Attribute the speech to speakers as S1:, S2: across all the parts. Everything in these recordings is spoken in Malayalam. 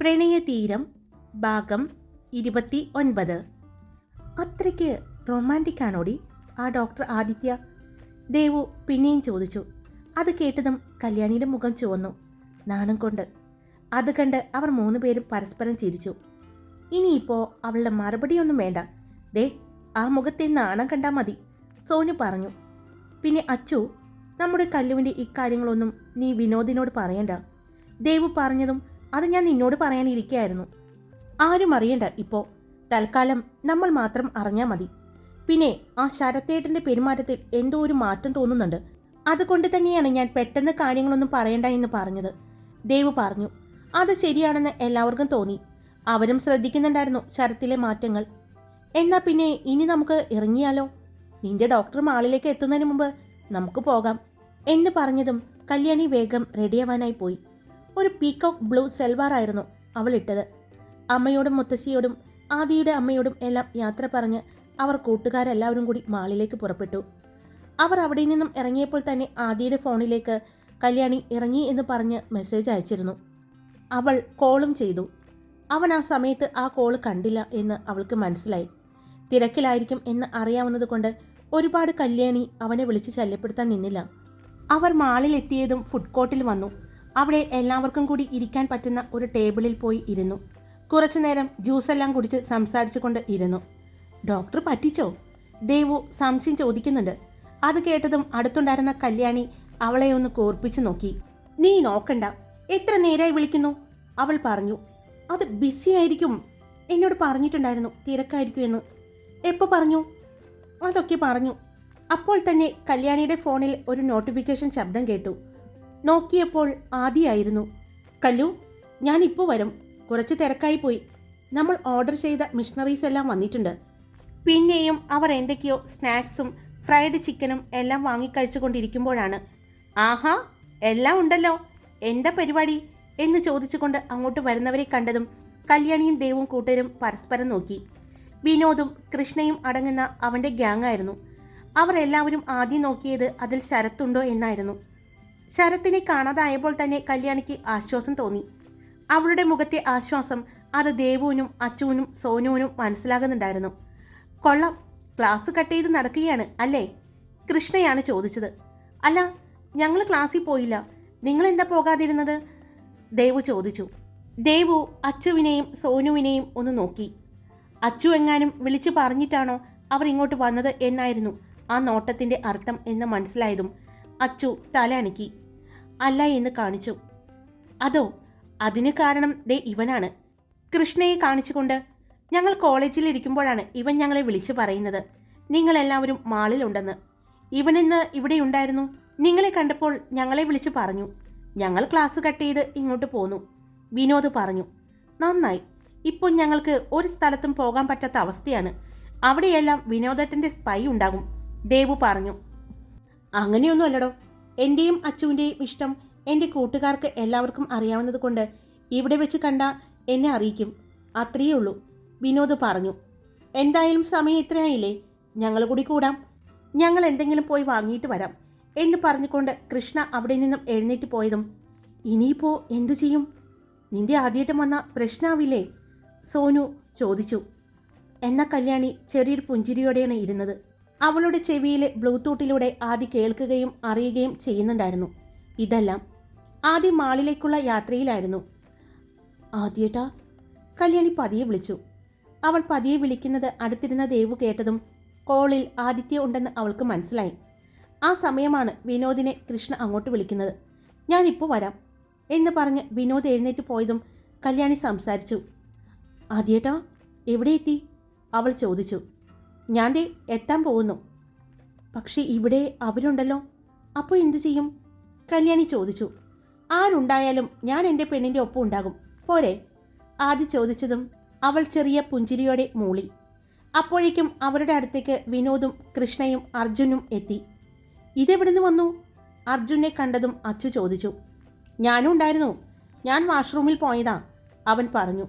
S1: പ്രണയതീരം ഭാഗം ഇരുപത്തി ഒൻപത് അത്രയ്ക്ക് റൊമാന്റിക് ആണോടി ആ ഡോക്ടർ ആദിത്യ? ദേവു പിന്നെയും ചോദിച്ചു. അത് കേട്ടതും കല്യാണിയുടെ മുഖം ചുവന്നു. നാണം കൊണ്ട്. അത് കണ്ട് അവർ മൂന്ന് പേരും പരസ്പരം ചിരിച്ചു. ഇനിയിപ്പോൾ അവളുടെ മറുപടിയൊന്നും വേണ്ട. ദേ ആ മുഖത്തെ നാണം കണ്ടാൽ മതി സോനു പറഞ്ഞു. പിന്നെ അച്ചു നമ്മുടെ കല്ലുവിന്റെ ഇക്കാര്യങ്ങളൊന്നും നീ വിനോദിനോട് പറയണ്ട. ദേവു പറഞ്ഞതും അത് ഞാൻ നിന്നോട് പറയാനിരിക്കായിരുന്നു ആരും അറിയണ്ട ഇപ്പോൾ തൽക്കാലം നമ്മൾ മാത്രം അറിഞ്ഞാൽ മതി. പിന്നെ ആ ശരത്തേട്ടന്റെ പെരുമാറ്റത്തിൽ എന്തോ ഒരു മാറ്റം തോന്നുന്നുണ്ട്. അതുകൊണ്ട് തന്നെയാണ് ഞാൻ പെട്ടെന്ന് കാര്യങ്ങളൊന്നും പറയണ്ട എന്ന് പറഞ്ഞത്. ദേവ് പറഞ്ഞു അത് ശരിയാണെന്ന് എല്ലാവർക്കും തോന്നി. അവരും ശ്രദ്ധിക്കുന്നുണ്ടായിരുന്നു ശരത്തിലെ മാറ്റങ്ങൾ. എന്നാ പിന്നെ ഇനി നമുക്ക് ഇറങ്ങിയാലോ? നിന്റെ ഡോക്ടർ മാളിലേക്ക് എത്തുന്നതിന് മുമ്പ് നമുക്ക് പോകാം. എന്ന് പറഞ്ഞതും കല്യാണി വേഗം റെഡിയാവാനായി പോയി. ഒരു പീക്കോക്ക് ബ്ലൂ സെൽവാർ ആയിരുന്നു അവൾ ഇട്ടത്. അമ്മയോടും മുത്തശ്ശിയോടും ആദിയുടെ അമ്മയോടും എല്ലാം യാത്ര പറഞ്ഞ് അവർ കൂട്ടുകാരെല്ലാവരും കൂടി മാളിലേക്ക് പുറപ്പെട്ടു. അവർ അവിടെ നിന്നും ഇറങ്ങിയപ്പോൾ തന്നെ ആദിയുടെ ഫോണിലേക്ക് കല്യാണി ഇറങ്ങി എന്ന് പറഞ്ഞ് മെസ്സേജ് അയച്ചിരുന്നു. അവൾ കോളും ചെയ്തു. അവൻ ആ സമയത്ത് ആ കോൾ കണ്ടില്ല എന്ന് അവൾക്ക് മനസ്സിലായി. തിരക്കിലായിരിക്കും എന്ന് അറിയാവുന്നതുകൊണ്ട് ഒരുപാട് കല്യാണി അവനെ വിളിച്ച് ശല്യപ്പെടുത്താൻ നിന്നില്ല. അവർ മാളിലെത്തിയതും ഫുഡ് കോർട്ടിൽ വന്നു. അവിടെ എല്ലാവർക്കും കൂടി ഇരിക്കാൻ പറ്റുന്ന ഒരു ടേബിളിൽ പോയി ഇരുന്നു. കുറച്ചു നേരം ജ്യൂസെല്ലാം കുടിച്ച് സംസാരിച്ചുകൊണ്ട് ഇരുന്നു. ഡോക്ടർ പറ്റിച്ചോ? ദേവു സംശയം ചോദിക്കുന്നുണ്ട്. അത് കേട്ടതും അടുത്തുണ്ടായിരുന്ന കല്യാണി അവളെ ഒന്ന് കോർപ്പിച്ചു നോക്കി. നീ നോക്കണ്ട. എത്ര നേരായി വിളിക്കുന്നു? അവൾ പറഞ്ഞു. അത് ബിസി ആയിരിക്കും. എന്നോട് പറഞ്ഞിട്ടുണ്ടായിരുന്നു തിരക്കായിരിക്കും എന്ന്. എപ്പോൾ പറഞ്ഞു? അതൊക്കെ പറഞ്ഞു. അപ്പോൾ തന്നെ കല്യാണിയുടെ ഫോണിൽ ഒരു നോട്ടിഫിക്കേഷൻ ശബ്ദം കേട്ടു. നോക്കിയപ്പോൾ ആദിയായിരുന്നു. കല്ലു ഞാൻ ഇപ്പോൾ വരും. കുറച്ച് തിരക്കായി പോയി. നമ്മൾ ഓർഡർ ചെയ്ത മിഷണറീസ് എല്ലാം വന്നിട്ടുണ്ട്. പിന്നെയും അവർ എന്തൊക്കെയോ സ്നാക്സും ഫ്രൈഡ് ചിക്കനും എല്ലാം വാങ്ങിക്കഴിച്ചുകൊണ്ടിരിക്കുമ്പോഴാണ് ആഹാ എല്ലാം ഉണ്ടല്ലോ. എന്താ പരിപാടി? എന്ന് ചോദിച്ചുകൊണ്ട് അങ്ങോട്ട് വരുന്നവരെ കണ്ടതും കല്യാണിയും ദേവും കൂട്ടരും പരസ്പരം നോക്കി. വിനോദും കൃഷ്ണയും അടങ്ങുന്ന അവന്റെ ഗ്യാങ് ആയിരുന്നു അവർ എല്ലാവരും ആദ്യം നോക്കിയത് അതിൽ ശരത്തുണ്ടോ എന്നായിരുന്നു. ശരത്തിനെ കാണാതായപ്പോൾ തന്നെ കല്യാണിക്ക് ആശ്വാസം തോന്നി. അവളുടെ മുഖത്തെ ആശ്വാസം അത് ദേവുവിനും അച്ചുവിനും സോനുവിനും മനസ്സിലാകുന്നുണ്ടായിരുന്നു. കൊള്ളാം ക്ലാസ് കട്ട് ചെയ്ത് നടക്കുകയാണ് അല്ലേ? കൃഷ്ണയാണ് ചോദിച്ചത്. അല്ല ഞങ്ങൾ ക്ലാസ്സിൽ പോയില്ല. നിങ്ങൾ എന്താ പോകാതിരുന്നത്? ദേവു ചോദിച്ചു. ദേവു അച്ചുവിനെയും സോനുവിനെയും ഒന്ന് നോക്കി. അച്ചു എങ്ങാനും വിളിച്ചു പറഞ്ഞിട്ടാണോ അവർ ഇങ്ങോട്ട് വന്നത് എന്നായിരുന്നു ആ നോട്ടത്തിന്റെ അർത്ഥം എന്ന് മനസ്സിലായതും അച്ചു തല അനക്കി അല്ല എന്ന് കാണിച്ചു. അതോ അതിന് കാരണം ദേ ഇവനാണ്. കൃഷ്ണയെ കാണിച്ചുകൊണ്ട് ഞങ്ങൾ കോളേജിൽ ഇരിക്കുമ്പോഴാണ് ഇവൻ ഞങ്ങളെ വിളിച്ചു പറയുന്നത്. നിങ്ങളെല്ലാവരും മാളിലുണ്ടെന്ന്. ഇവനിന്ന് ഇവിടെ ഉണ്ടായിരുന്നു. നിങ്ങളെ കണ്ടപ്പോൾ ഞങ്ങളെ വിളിച്ചു പറഞ്ഞു. ഞങ്ങൾ ക്ലാസ് കട്ട് ചെയ്ത് ഇങ്ങോട്ട് പോന്നു. വിനോദ് പറഞ്ഞു നന്നായി. ഇപ്പോൾ ഞങ്ങൾക്ക് ഒരു സ്ഥലത്തും പോകാൻ പറ്റാത്ത അവസ്ഥയാണ്. അവിടെയെല്ലാം വിനോദേട്ടന്റെ സ്പൈ ഉണ്ടാകും ദേവു പറഞ്ഞു. അങ്ങനെയൊന്നും അല്ലടോ എന്റെയും അച്ചുവിന്റെയും ഇഷ്ടം എന്റെ കൂട്ടുകാർക്ക് എല്ലാവർക്കും അറിയാവുന്നത് കൊണ്ട് ഇവിടെ വെച്ച് കണ്ട എന്നെ അറിയിക്കും. അത്രയേ ഉള്ളൂ. വിനോദ് പറഞ്ഞു. എന്തായാലും സമയം ഇത്രയായില്ലേ? ഞങ്ങൾ കൂടി കൂടാം. ഞങ്ങൾ എന്തെങ്കിലും പോയി വാങ്ങിയിട്ട് വരാം എന്ന് പറഞ്ഞുകൊണ്ട് കൃഷ്ണ അവിടെ നിന്നും എഴുന്നേറ്റ് പോയതും ഇനിയിപ്പോൾ എന്തു ചെയ്യും? നിന്റെ ആദ്യമായിട്ടും വന്ന പ്രശ്നാവില്ലേ? സോനു ചോദിച്ചു. എന്ന കല്യാണി ചെറിയൊരു പുഞ്ചിരിയോടെയാണ് ഇരുന്നത്. അവളുടെ ചെവിയിലെ ബ്ലൂടൂത്തിലൂടെ ആദി കേൾക്കുകയും അറിയുകയും ചെയ്യുന്നുണ്ടായിരുന്നു. ഇതെല്ലാം ആദ്യം മാളിലേക്കുള്ള യാത്രയിലായിരുന്നു. ആദ്യേട്ടാ കല്യാണി പതിയെ വിളിച്ചു. അവൾ പതിയെ വിളിക്കുന്നത് അടുത്തിരുന്ന ദേവു കേട്ടതും കോളിൽ ആദിത്യ ഉണ്ടെന്ന് അവൾക്ക് മനസ്സിലായി. ആ സമയമാണ് വിനോദിനെ കൃഷ്ണ അങ്ങോട്ട് വിളിക്കുന്നത്. ഞാനിപ്പോൾ വരാം എന്ന് പറഞ്ഞ് വിനോദ് എഴുന്നേറ്റ് പോയതും കല്യാണി സംസാരിച്ചു. ആദ്യേട്ടാ എവിടെ എത്തി അവൾ ചോദിച്ചു. ഞാൻ ദേ എത്താൻ പോകുന്നു. പക്ഷേ ഇവിടെ അവരുണ്ടല്ലോ. അപ്പോൾ എന്തു ചെയ്യും? കല്യാണി ചോദിച്ചു. ആരുണ്ടായാലും ഞാൻ എന്റെ പെണ്ണിന്റെ ഒപ്പം ഉണ്ടാകും. പോരെ. ആദ്യ ചോദിച്ചതും അവൾ ചെറിയ പുഞ്ചിരിയോടെ മൂളി. അപ്പോഴേക്കും അവരുടെ അടുത്തേക്ക് വിനോദും കൃഷ്ണയും അർജുനും എത്തി. ഇതെവിടുന്ന് വന്നു? അർജുനെ കണ്ടതും അച്ചു ചോദിച്ചു. ഞാനും ഉണ്ടായിരുന്നു. ഞാൻ വാഷ്റൂമിൽ പോയതാ അവൻ പറഞ്ഞു.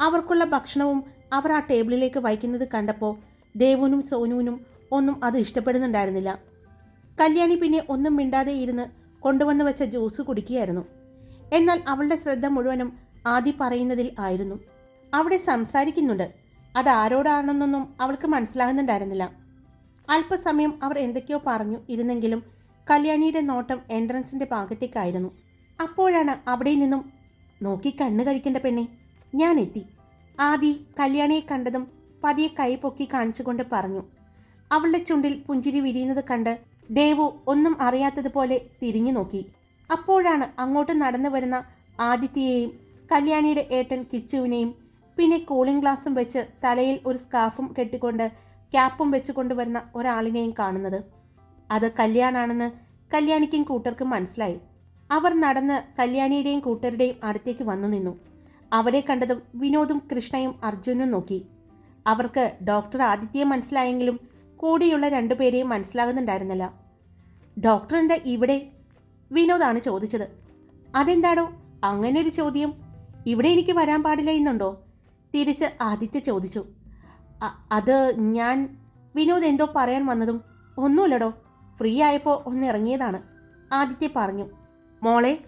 S1: അവർക്കുള്ള ഭക്ഷണവും അവർ ആ ടേബിളിലേക്ക് വയ്ക്കുന്നത് കണ്ടപ്പോൾ ദേവുനും സോനുവിനും ഒന്നും അത് ഇഷ്ടപ്പെടുന്നുണ്ടായിരുന്നില്ല. കല്യാണി പിന്നെ ഒന്നും മിണ്ടാതെ ഇരുന്ന് കൊണ്ടുവന്ന് വെച്ച ജ്യൂസ് കുടിക്കുകയായിരുന്നു. എന്നാൽ അവളുടെ ശ്രദ്ധ മുഴുവനും ആദി പറയുന്നതിൽ ആയിരുന്നു. അവിടെ സംസാരിക്കുന്നുണ്ട്. അത് ആരോടാണെന്നൊന്നും അവൾക്ക് മനസ്സിലാകുന്നുണ്ടായിരുന്നില്ല. അല്പസമയം അവർ എന്തൊക്കെയോ പറഞ്ഞു ഇരുന്നെങ്കിലും കല്യാണിയുടെ നോട്ടം എൻട്രൻസിന്റെ ഭാഗത്തേക്കായിരുന്നു. അപ്പോഴാണ് അവിടെ നിന്നും നോക്കി കണ്ണ് കഴിക്കേണ്ട പെണ്ണെ ഞാൻ എത്തി. ആദി കല്യാണിയെ കണ്ടതും പതിയെ കൈ പൊക്കി കാണിച്ചുകൊണ്ട് പറഞ്ഞു. അവളുടെ ചുണ്ടിൽ പുഞ്ചിരി വിരിയുന്നത് കണ്ട് ദേവു ഒന്നും അറിയാത്തതുപോലെ തിരിഞ്ഞു നോക്കി. അപ്പോഴാണ് അങ്ങോട്ട് നടന്നു വരുന്ന ആദിത്യയെയും കല്യാണിയുടെ ഏട്ടൻ കിച്ചുവിനെയും പിന്നെ കൂളിംഗ് ഗ്ലാസും വെച്ച് തലയിൽ ഒരു സ്കാർഫും കെട്ടിക്കൊണ്ട് ക്യാപ്പും വെച്ച് കൊണ്ടുവരുന്ന ഒരാളിനെയും കാണുന്നത്. അത് കല്യാണാണെന്ന് കല്യാണിക്കും കൂട്ടർക്കും മനസ്സിലായി. അവർ നടന്ന് കല്യാണിയുടെയും കൂട്ടരുടെയും അടുത്തേക്ക് വന്നു നിന്നു. അവരെ കണ്ടതും വിനോദും കൃഷ്ണയും അർജുനും നോക്കി. അവർക്ക് ഡോക്ടർ ആദിത്യയെ മനസ്സിലായെങ്കിലും കൂടിയുള്ള രണ്ടുപേരെയും മനസ്സിലാകുന്നുണ്ടായിരുന്നില്ല. ഡോക്ടർ ഇവിടെ വിനോദാണ് ചോദിച്ചത്. അതെന്താണോ അങ്ങനെ ഒരു ചോദ്യം. ഇവിടെ എനിക്ക് വരാൻ പാടില്ല എന്നുണ്ടോ? തിരിച്ച് ആദിത്യ ചോദിച്ചു. അത് ഞാൻ വിനോദ് എന്തോ പറയാൻ വന്നതും ഒന്നുമില്ലടോ. ഫ്രീ ആയപ്പോൾ ഒന്ന് ഇറങ്ങിയതാണ്. ആദിത്യ പറഞ്ഞു. മോളെ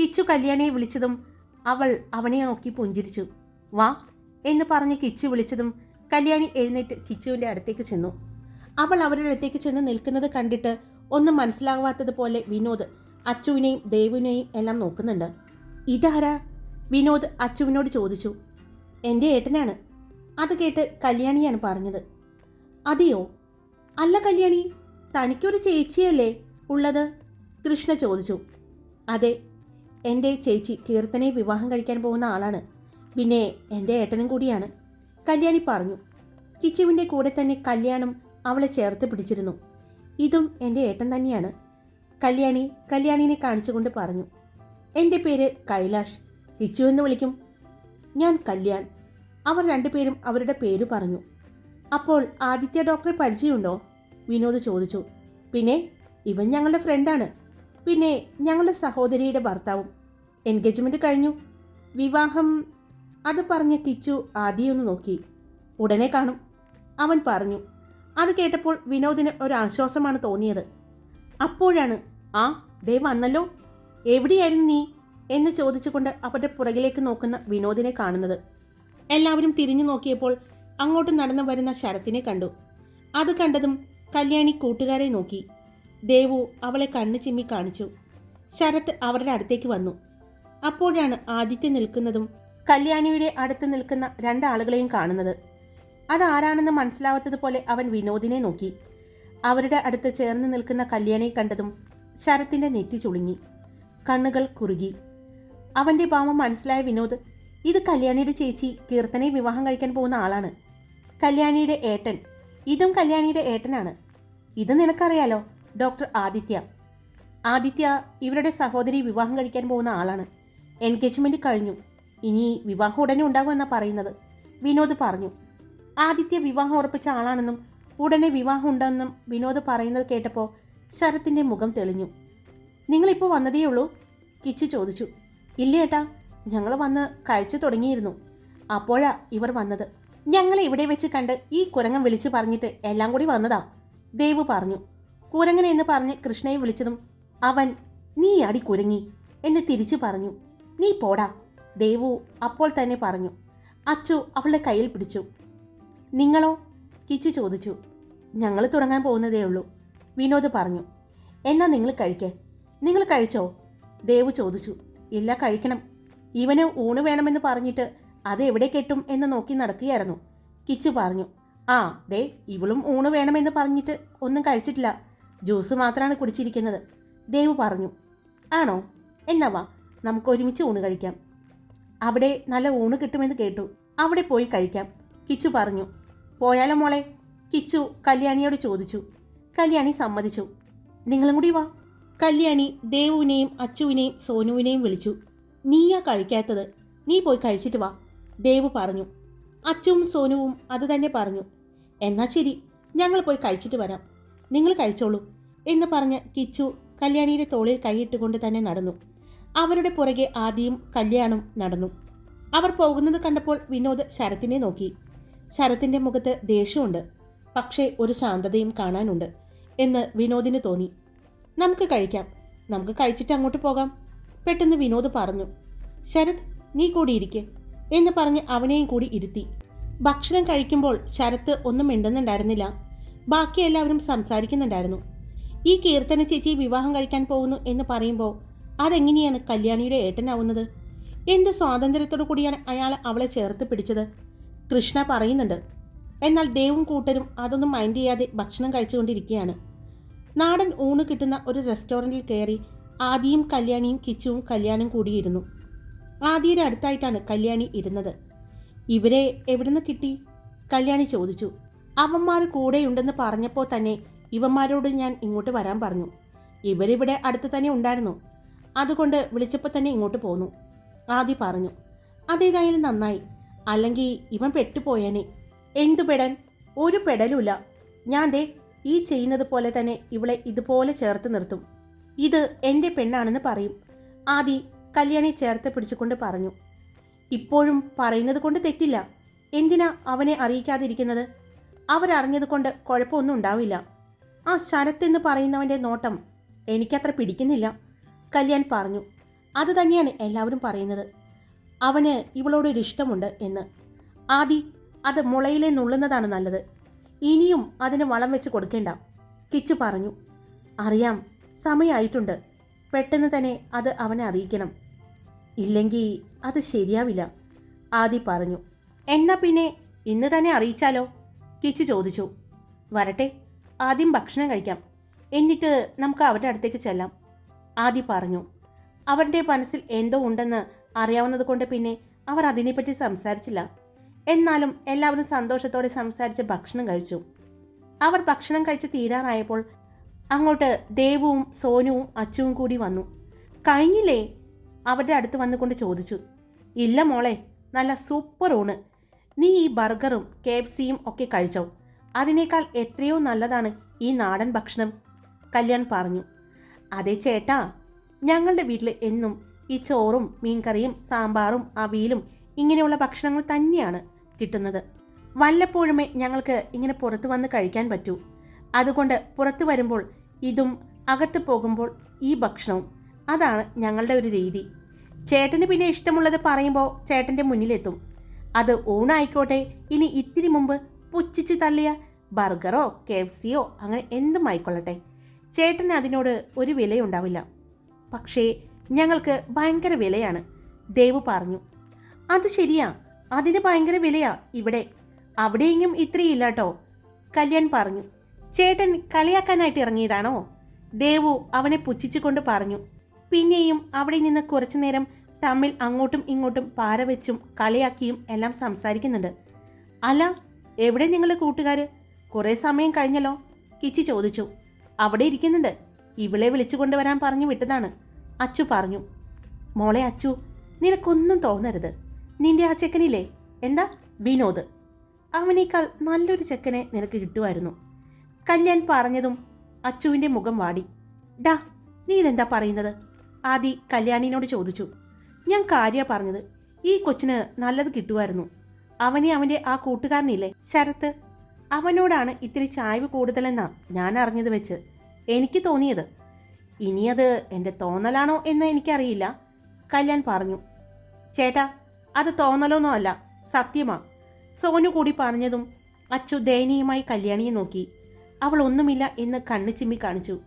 S1: കിച്ചു കല്യാണിയെ വിളിച്ചതും അവൾ അവനെ നോക്കി പുഞ്ചിരിച്ചു. വാ എന്ന് പറഞ്ഞ് കിച്ചു വിളിച്ചതും കല്യാണി എഴുന്നേറ്റ് കിച്ചുവിന്റെ അടുത്തേക്ക് ചെന്നു. അവൾ അവരുടെ അടുത്തേക്ക് ചെന്ന് നിൽക്കുന്നത് കണ്ടിട്ട് ഒന്നും മനസ്സിലാവാത്തതുപോലെ വിനോദ് അച്ചുവിനെയും ദേവിനെയും എല്ലാം നോക്കുന്നുണ്ട്. ഇതാരാ? വിനോദ് അച്ചുവിനോട് ചോദിച്ചു. എന്റെ ഏട്ടനാണ്. അത് കേട്ട് കല്യാണിയാണ് പറഞ്ഞത്. അതെയോ? അല്ല കല്യാണി തനിക്കൊരു ചേച്ചിയല്ലേ ഉള്ളത്? കൃഷ്ണ ചോദിച്ചു. അതെ എന്റെ ചേച്ചി കീർത്തനെ വിവാഹം കഴിക്കാൻ പോകുന്ന ആളാണ്. പിന്നെ എന്റെ ഏട്ടനും കൂടിയാണ്. കല്യാണി പറഞ്ഞു. കിച്ചുവിന്റെ കൂടെ തന്നെ കല്യാണം അവളെ ചേർത്ത് പിടിച്ചിരുന്നു. ഇതും എന്റെ ഏട്ടൻ തന്നെയാണ്. കല്യാണി കല്യാണിനെ കാണിച്ചുകൊണ്ട് പറഞ്ഞു. എന്റെ പേര് കൈലാഷ്. കിച്ചു എന്ന് വിളിക്കും. ഞാൻ കല്യാൺ. അവർ രണ്ടുപേരും അവരുടെ പേര് പറഞ്ഞു. അപ്പോൾ ആദിത്യ ഡോക്ടറെ പരിചയമുണ്ടോ? വിനോദ് ചോദിച്ചു. പിന്നെ ഇവൻ ഞങ്ങളുടെ ഫ്രണ്ടാണ്. പിന്നെ ഞങ്ങളുടെ സഹോദരിയുടെ ഭർത്താവും എൻഗേജ്മെന്റ് കഴിഞ്ഞു. വിവാഹം അത് പറഞ്ഞ കിച്ചു ആദ്യമൊന്ന് നോക്കി. ഉടനെ കാണും. അവൻ പറഞ്ഞു അത് കേട്ടപ്പോൾ വിനോദിന് ഒരു ആശ്വാസമാണ് തോന്നിയത്. അപ്പോഴാണ് ആ ദേ വന്നല്ലോ. എവിടെയായിരുന്നു നീ? എന്ന് ചോദിച്ചുകൊണ്ട് അവരുടെ പുറകിലേക്ക് നോക്കുന്ന വിനോദിനെ കാണുന്നത്. എല്ലാവരും തിരിഞ്ഞു നോക്കിയപ്പോൾ അങ്ങോട്ട് നടന്നു വരുന്ന ശരത്തിനെ കണ്ടു. അത് കണ്ടതും കല്യാണി കൂട്ടുകാരെ നോക്കി. ദേവു അവളെ കണ്ണു ചിമ്മി കാണിച്ചു. ശരത് അവരുടെ അടുത്തേക്ക് വന്നു. അപ്പോഴാണ് ആദിത്യ നിൽക്കുന്നതും കല്യാണിയുടെ അടുത്ത് നിൽക്കുന്ന രണ്ടാളുകളെയും കാണുന്നത്. അതാരാണെന്ന് മനസ്സിലാവാത്തതുപോലെ അവൻ വിനോദിനെ നോക്കി. അവരുടെ അടുത്ത് ചേർന്ന് നിൽക്കുന്ന കല്യാണിയെ കണ്ടതും ശരത്തിന്റെ നെറ്റി ചുളുങ്ങി കണ്ണുകൾ കുറുകി. അവന്റെ ഭാവം മനസ്സിലായ വിനോദ് ഇത് കല്യാണിയുടെ ചേച്ചി കീർത്തനെ വിവാഹം കഴിക്കാൻ പോകുന്ന ആളാണ്. കല്യാണിയുടെ ഏട്ടൻ. ഇതും കല്യാണിയുടെ ഏട്ടനാണ്. ഇത് നിനക്കറിയാലോ? ഡോക്ടർ ആദിത്യ. ആദിത്യ ഇവരുടെ സഹോദരി വിവാഹം കഴിക്കാൻ പോകുന്ന ആളാണ്. എൻഗേജ്മെന്റ് കഴിഞ്ഞു. ഇനി വിവാഹം ഉടനെ ഉണ്ടാകുമെന്നാണ് പറയുന്നത്. വിനോദ് പറഞ്ഞു. ആദിത്യ വിവാഹം ഉറപ്പിച്ച ആളാണെന്നും ഉടനെ വിവാഹം ഉണ്ടെന്നും വിനോദ് പറയുന്നത് കേട്ടപ്പോൾ ശരത്തിന്റെ മുഖം തെളിഞ്ഞു. നിങ്ങളിപ്പോൾ വന്നതേ ഉള്ളൂ? കിച്ചു ചോദിച്ചു. ഇല്ല ഏട്ടാ ഞങ്ങൾ വന്ന് കഴിച്ചു തുടങ്ങിയിരുന്നു. അപ്പോഴാ ഇവർ വന്നത്. ഞങ്ങളെ ഇവിടെ വെച്ച് കണ്ട് ഈ കുരങ്ങൻ വിളിച്ചു പറഞ്ഞിട്ട് എല്ലാം കൂടി വന്നതാ ദേവ് പറഞ്ഞു. കുരങ്ങൻ എന്ന് പറഞ്ഞ് കൃഷ്ണയെ വിളിച്ചതും അവൻ നീ അടി കുരങ്ങി എന്ന് തിരിച്ചു പറഞ്ഞു. നീ പോടാ ദേവു അപ്പോൾ തന്നെ പറഞ്ഞു അച്ചു അവളുടെ കയ്യിൽ പിടിച്ചു. നിങ്ങളോ? കിച്ചു ചോദിച്ചു. ഞങ്ങൾ തുടങ്ങാൻ പോകുന്നതേ ഉള്ളൂ വിനോദ് പറഞ്ഞു. എന്നാ നിങ്ങൾ കഴിക്കേ? നിങ്ങൾ കഴിച്ചോ? ദേവു ചോദിച്ചു. ഇല്ല കഴിക്കണം. ഇവന് ഊണ് വേണമെന്ന് പറഞ്ഞിട്ട് അത് എവിടെ കെട്ടും എന്ന് നോക്കി നടക്കുകയായിരുന്നു കിച്ചു പറഞ്ഞു. ആ ദേ ഇവളും ഊണ് വേണമെന്ന് പറഞ്ഞിട്ട് ഒന്നും കഴിച്ചിട്ടില്ല. ജ്യൂസ് മാത്രമാണ് കുടിച്ചിരിക്കുന്നത് ദേവു പറഞ്ഞു. ആണോ? എന്നാ വാ നമുക്ക് ഒരുമിച്ച് ഊണ് കഴിക്കാം. അവിടെ നല്ല ഊണ് കിട്ടുമെന്ന് കേട്ടു. അവിടെ പോയി കഴിക്കാം. കിച്ചു പറഞ്ഞു. പോയാലോ മോളെ? കിച്ചു കല്യാണിയോട് ചോദിച്ചു. കല്യാണി സമ്മതിച്ചു. നിങ്ങളും കൂടി വാ. കല്യാണി ദേവുവിനെയും അച്ചുവിനെയും സോനുവിനെയും വിളിച്ചു. നീയാ കഴിക്കാത്തത്. നീ പോയി കഴിച്ചിട്ട് വാ. ദേവ് പറഞ്ഞു. അച്ചുവും സോനുവും അത് തന്നെ പറഞ്ഞു. എന്നാ ശരി. ഞങ്ങൾ പോയി കഴിച്ചിട്ട് വരാം. നിങ്ങൾ കഴിച്ചോളൂ എന്ന് പറഞ്ഞ് കിച്ചു കല്യാണിയുടെ തോളിൽ കൈയിട്ടുകൊണ്ട് തന്നെ നടന്നു. അവരുടെ പുറകെ ആദ്യം കല്യാണം നടന്നു. അവർ പോകുന്നത് കണ്ടപ്പോൾ വിനോദ് ശരത്തിനെ നോക്കി. ശരത്തിന്റെ മുഖത്ത് ദേഷ്യമുണ്ട്. പക്ഷേ ഒരു ശാന്തതയും കാണാനുണ്ട് എന്ന് വിനോദിന് തോന്നി. നമുക്ക് കഴിക്കാം. നമുക്ക് കഴിച്ചിട്ട് അങ്ങോട്ട് പോകാം പെട്ടെന്ന് വിനോദ് പറഞ്ഞു. ശരത് നീ കൂടി ഇരിക്കെ എന്ന് പറഞ്ഞ് അവനെയും കൂടി ഇരുത്തി. ഭക്ഷണം കഴിക്കുമ്പോൾ ശരത്ത് ഒന്നും മിണ്ടുന്നുണ്ടായിരുന്നില്ല. ബാക്കി എല്ലാവരും സംസാരിക്കുന്നുണ്ടായിരുന്നു. ഈ കീർത്തന ചേച്ചി വിവാഹം കഴിക്കാൻ പോകുന്നു എന്ന് പറയുമ്പോൾ അതെങ്ങനെയാണ് കല്യാണിയുടെ ഏട്ടനാവുന്നത്? എന്ത് സ്വാതന്ത്ര്യത്തോടു കൂടിയാണ് അയാൾ അവളെ ചേർത്ത് പിടിച്ചത്? കൃഷ്ണ പറയുന്നുണ്ട് എന്നാൽ ദേവും കൂട്ടരും അതൊന്നും മൈൻഡ് ചെയ്യാതെ ഭക്ഷണം കഴിച്ചുകൊണ്ടിരിക്കുകയാണ്. നാടൻ ഊണ് കിട്ടുന്ന ഒരു റെസ്റ്റോറന്റിൽ കയറി ആദിയും കല്യാണിയും കിച്ചുവും കല്യാണും കൂടിയിരുന്നു. ആദിയുടെ അടുത്തായിട്ടാണ് കല്യാണി ഇരുന്നത്. ഇവരെ എവിടുന്ന് കിട്ടി? കല്യാണി ചോദിച്ചു. അവന്മാർ കൂടെയുണ്ടെന്ന് പറഞ്ഞപ്പോൾ തന്നെ ഇവന്മാരോട് ഞാൻ ഇങ്ങോട്ട് വരാൻ പറഞ്ഞു. ഇവരിവിടെ അടുത്ത് തന്നെ ഉണ്ടായിരുന്നു. അതുകൊണ്ട് വിളിച്ചപ്പോൾ തന്നെ ഇങ്ങോട്ട് പോന്നു. ആദി പറഞ്ഞു അതേതായാലും നന്നായി. അല്ലെങ്കിൽ ഇവൻ പെട്ടുപോയേനെ. എന്തു പെടൻ? ഒരു പെടലുമില്ല. ഞാൻ ദേ ഈ ചെയ്യുന്നത് പോലെ തന്നെ ഇവളെ ഇതുപോലെ ചേർത്ത് നിർത്തും. ഇത് എന്റെ പെണ്ണാണെന്ന് പറയും. ആദി കല്യാണി ചേർത്ത് പിടിച്ചുകൊണ്ട് പറഞ്ഞു ഇപ്പോഴും പറയുന്നത് കൊണ്ട് തെറ്റില്ല. എന്തിനാ അവനെ അറിയിക്കാതിരിക്കുന്നത്? അവരറിഞ്ഞത് കൊണ്ട് കുഴപ്പമൊന്നും ഉണ്ടാവില്ല. ആ ശരത്ത് എന്ന് പറയുന്നവന്റെ നോട്ടം എനിക്കത്ര പിടിക്കുന്നില്ല. കല്യാൺ പറഞ്ഞു. അത് തന്നെയാണ് എല്ലാവരും പറയുന്നത്. അവന് ഇവളോടൊരു ഇഷ്ടമുണ്ട് എന്ന്. ആദി അത് മുളയിലെ നുള്ളുന്നതാണ് നല്ലത്. ഇനിയും അതിന് വളം വെച്ച് കൊടുക്കേണ്ട. കിച്ചു പറഞ്ഞു. അറിയാം സമയമായിട്ടുണ്ട് പെട്ടെന്ന് തന്നെ അത് അവനെ അറിയിക്കണം. ഇല്ലെങ്കിൽ അത് ശരിയാവില്ല. ആദി പറഞ്ഞു. എന്നാ പിന്നെ ഇന്ന് തന്നെ അറിയിച്ചാലോ? കിച്ചു ചോദിച്ചു. വരട്ടെ ആദ്യം ഭക്ഷണം കഴിക്കാം. എന്നിട്ട് നമുക്ക് അവരുടെ അടുത്തേക്ക് ചെല്ലാം. ആദി പറഞ്ഞു അവരുടെ മനസ്സിൽ എന്തോ ഉണ്ടെന്ന് അറിയാവുന്നത് കൊണ്ട് പിന്നെ അവർ അതിനെപ്പറ്റി സംസാരിച്ചില്ല. എന്നാലും എല്ലാവരും സന്തോഷത്തോടെ സംസാരിച്ച് ഭക്ഷണം കഴിച്ചു. അവർ ഭക്ഷണം കഴിച്ച് തീരാറായപ്പോൾ അങ്ങോട്ട് ദേവുവും സോനുവും അച്ചുവും കൂടി വന്നു. കഴിഞ്ഞില്ലേ? അവരുടെ അടുത്ത് വന്നുകൊണ്ട് ചോദിച്ചു. ഇല്ല മോളെ നല്ല സൂപ്പർ ഊണ്. നീ ഈ ബർഗറും കെ എഫ് സിയും ഒക്കെ കഴിച്ചോ. അതിനേക്കാൾ എത്രയോ നല്ലതാണ് ഈ നാടൻ ഭക്ഷണം കല്യാൺ പറഞ്ഞു. അതെ ചേട്ടാ. ഞങ്ങളുടെ വീട്ടിൽ എന്നും ഈ ചോറും മീൻകറിയും സാമ്പാറും അവിയലും ഇങ്ങനെയുള്ള ഭക്ഷണങ്ങൾ തന്നെയാണ് കിട്ടുന്നത്. വല്ലപ്പോഴുമേ ഞങ്ങൾക്ക് ഇങ്ങനെ പുറത്ത് വന്ന് കഴിക്കാൻ പറ്റൂ. അതുകൊണ്ട് പുറത്തു വരുമ്പോൾ ഇതും അകത്ത് പോകുമ്പോൾ ഈ ഭക്ഷണവും അതാണ് ഞങ്ങളുടെ ഒരു രീതി. ചേട്ടന് പിന്നെ ഇഷ്ടമുള്ളത് പറയുമ്പോൾ ചേട്ടന്റെ മുന്നിലെത്തും. അത് ഊണായിക്കോട്ടെ ഇനി ഇത്തിരി മുമ്പ് പുച്ഛിച്ച് തള്ളിയ ബർഗറോ കെ എഫ് സിയോ അങ്ങനെ എന്തും ആയിക്കൊള്ളട്ടെ. ചേട്ടന് അതിനോട് ഒരു വിലയുണ്ടാവില്ല. പക്ഷേ ഞങ്ങൾക്ക് ഭയങ്കര വിലയാണ് ദേവ് പറഞ്ഞു. അത് ശരിയാ അതിന് ഭയങ്കര വിലയാ ഇവിടെ. അവിടെയെങ്കിലും ഇത്രയില്ല കേട്ടോ കല്യാൺ പറഞ്ഞു. ചേട്ടൻ കളിയാക്കാനായിട്ട് ഇറങ്ങിയതാണോ? ദേവു അവനെ പുച്ഛിച്ചുകൊണ്ട് പറഞ്ഞു. പിന്നെയും അവിടെ നിന്ന് കുറച്ചു നേരം തമ്മിൽ അങ്ങോട്ടും ഇങ്ങോട്ടും പാര വെച്ചും കളിയാക്കിയും എല്ലാം സംസാരിക്കുന്നുണ്ട്. അല്ല എവിടെ നിങ്ങളുടെ കൂട്ടുകാർ കുറേ സമയം കഴിഞ്ഞല്ലോ കിച്ചി ചോദിച്ചു. അവിടെ ഇരിക്കുന്നുണ്ട്. ഇവളെ വിളിച്ചു കൊണ്ടുവരാൻ പറഞ്ഞു വിട്ടതാണ്. അച്ചു പറഞ്ഞു മോളെ അച്ചു നിനക്കൊന്നും തോന്നരുത്. നിന്റെ ആ ചെക്കനില്ലേ? എന്താ? വിനോദ്. അവനേക്കാൾ നല്ലൊരു ചെക്കനെ നിനക്ക് കിട്ടുമായിരുന്നു. കല്യാൺ പറഞ്ഞതും അച്ചുവിന്റെ മുഖം വാടി. ഡാ നീ ഇതെന്താ പറയുന്നത്? ആദി കല്യാണിനോട് ചോദിച്ചു. ഞാൻ കാര്യ പറഞ്ഞത് ഈ കൊച്ചിന് നല്ലത് കിട്ടുമായിരുന്നു. അവനെ അവന്റെ ആ കൂട്ടുകാരനില്ലേ ശരത്ത്? അവനോടാണ് ഇത്തിരി ചായ്വ് കൂടുതലെന്നാ ഞാൻ അറിഞ്ഞത് വെച്ച്. എനിക്ക് തോന്നിയത്. ഇനിയത് എന്റെ തോന്നലാണോ എന്ന് എനിക്കറിയില്ല. കല്യാൺ പറഞ്ഞു. ചേട്ടാ അത് തോന്നലൊന്നും അല്ല സത്യമാ. സോനു കൂടി പറഞ്ഞതും അച്ചു ദയനീയമായി കല്യാണിയെ നോക്കി. അവൾ ഒന്നുമില്ല എന്ന് കണ്ണു ചിമ്മി കാണിച്ചു.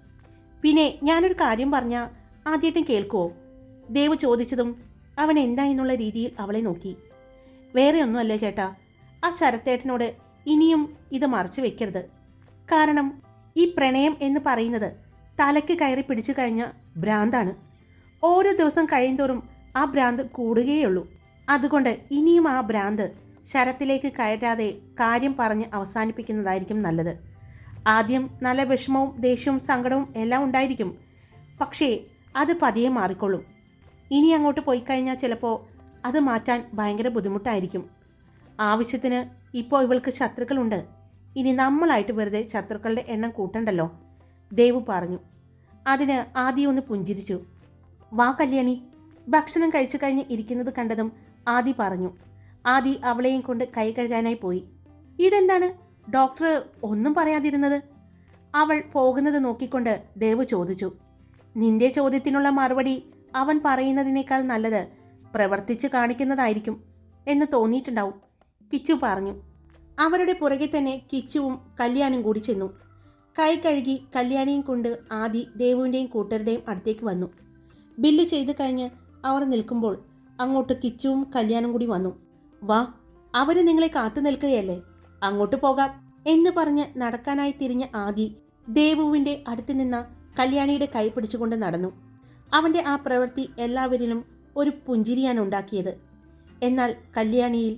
S1: പിന്നെ ഞാനൊരു കാര്യം പറഞ്ഞാൽ ആദ്യമായിട്ടും കേൾക്കുവോ? ദേവ് ചോദിച്ചതും അവൻ എന്താ എന്നുള്ള രീതിയിൽ അവളെ നോക്കി. വേറെ ഒന്നുമല്ലേ ചേട്ടാ. ആ ശരത്തേട്ടനോട് ഇനിയും ഇത് മറച്ചു വെക്കരുത്. കാരണം ഈ പ്രണയം എന്ന് പറയുന്നത് തലയ്ക്ക് കയറി പിടിച്ചു കഴിഞ്ഞ ഭ്രാന്താണ്. ഓരോ ദിവസം കഴിയുന്തോറും ആ ഭ്രാന്ത് കൂടുകയുള്ളൂ അതുകൊണ്ട് ഇനിയും ആ ഭ്രാന്ത് ശരത്തിലേക്ക് കയറ്റാതെ കാര്യം പറഞ്ഞ് അവസാനിപ്പിക്കുന്നതായിരിക്കും നല്ലത്. ആദ്യം നല്ല വിഷമവും ദേഷ്യവും സങ്കടവും എല്ലാം ഉണ്ടായിരിക്കും. പക്ഷേ അത് പതിയെ മാറിക്കൊള്ളും. ഇനി അങ്ങോട്ട് പോയി കഴിഞ്ഞാൽ ചിലപ്പോൾ അത് മാറ്റാൻ ഭയങ്കര ബുദ്ധിമുട്ടായിരിക്കും. ആവശ്യത്തിന് ഇപ്പോൾ ഇവൾക്ക് ശത്രുക്കളുണ്ട്. ഇനി നമ്മളായിട്ട് വെറുതെ ശത്രുക്കളുടെ എണ്ണം കൂട്ടണ്ടല്ലോ? ദേവു പറഞ്ഞു. അതിന് ആദ്യം ഒന്ന് പുഞ്ചിരിച്ചു. വാ കല്യാണി. ഭക്ഷണം കഴിച്ചു കഴിഞ്ഞ് ഇരിക്കുന്നത് കണ്ടതും ആദി പറഞ്ഞു. ആദി അവളെയും കൊണ്ട് കൈ കഴുകാനായി പോയി. ഇതെന്താണ്? ഡോക്ടർ ഒന്നും പറയാതിരുന്നത്? അവൾ പോകുന്നത് നോക്കിക്കൊണ്ട് ദേവ് ചോദിച്ചു. നിന്റെ ചോദ്യത്തിനുള്ള മറുപടി അവൻ പറയുന്നതിനേക്കാൾ നല്ലത് പ്രവർത്തിച്ച് കാണിക്കുന്നതായിരിക്കും എന്ന് തോന്നിയിട്ടുണ്ടാവും. കിച്ചു പറഞ്ഞു. അവരുടെ പുറകെ തന്നെ കിച്ചുവും കല്യാണും കൂടി ചെന്നു. കൈ കഴുകി കല്യാണിയും കൊണ്ട് ആദി ദേവുവിന്റെയും കൂട്ടരുടെയും അടുത്തേക്ക് വന്നു. ബില്ല് ചെയ്ത് കഴിഞ്ഞ് അവർ നിൽക്കുമ്പോൾ അങ്ങോട്ട് കിച്ചുവും കല്യാണും കൂടി വന്നു. വാ അവർ നിങ്ങളെ കാത്തു നിൽക്കുകയല്ലേ? അങ്ങോട്ട് പോകാം എന്ന് പറഞ്ഞ് നടക്കാനായി തിരിഞ്ഞ ആദി ദേവുവിന്റെ അടുത്ത് നിന്ന കല്യാണിയുടെ കൈ പിടിച്ചുകൊണ്ട് നടന്നു. അവന്റെ ആ പ്രവൃത്തി എല്ലാവരിലും ഒരു പുഞ്ചിരിയാണ് ഉണ്ടാക്കിയത്. എന്നാൽ കല്യാണിയിൽ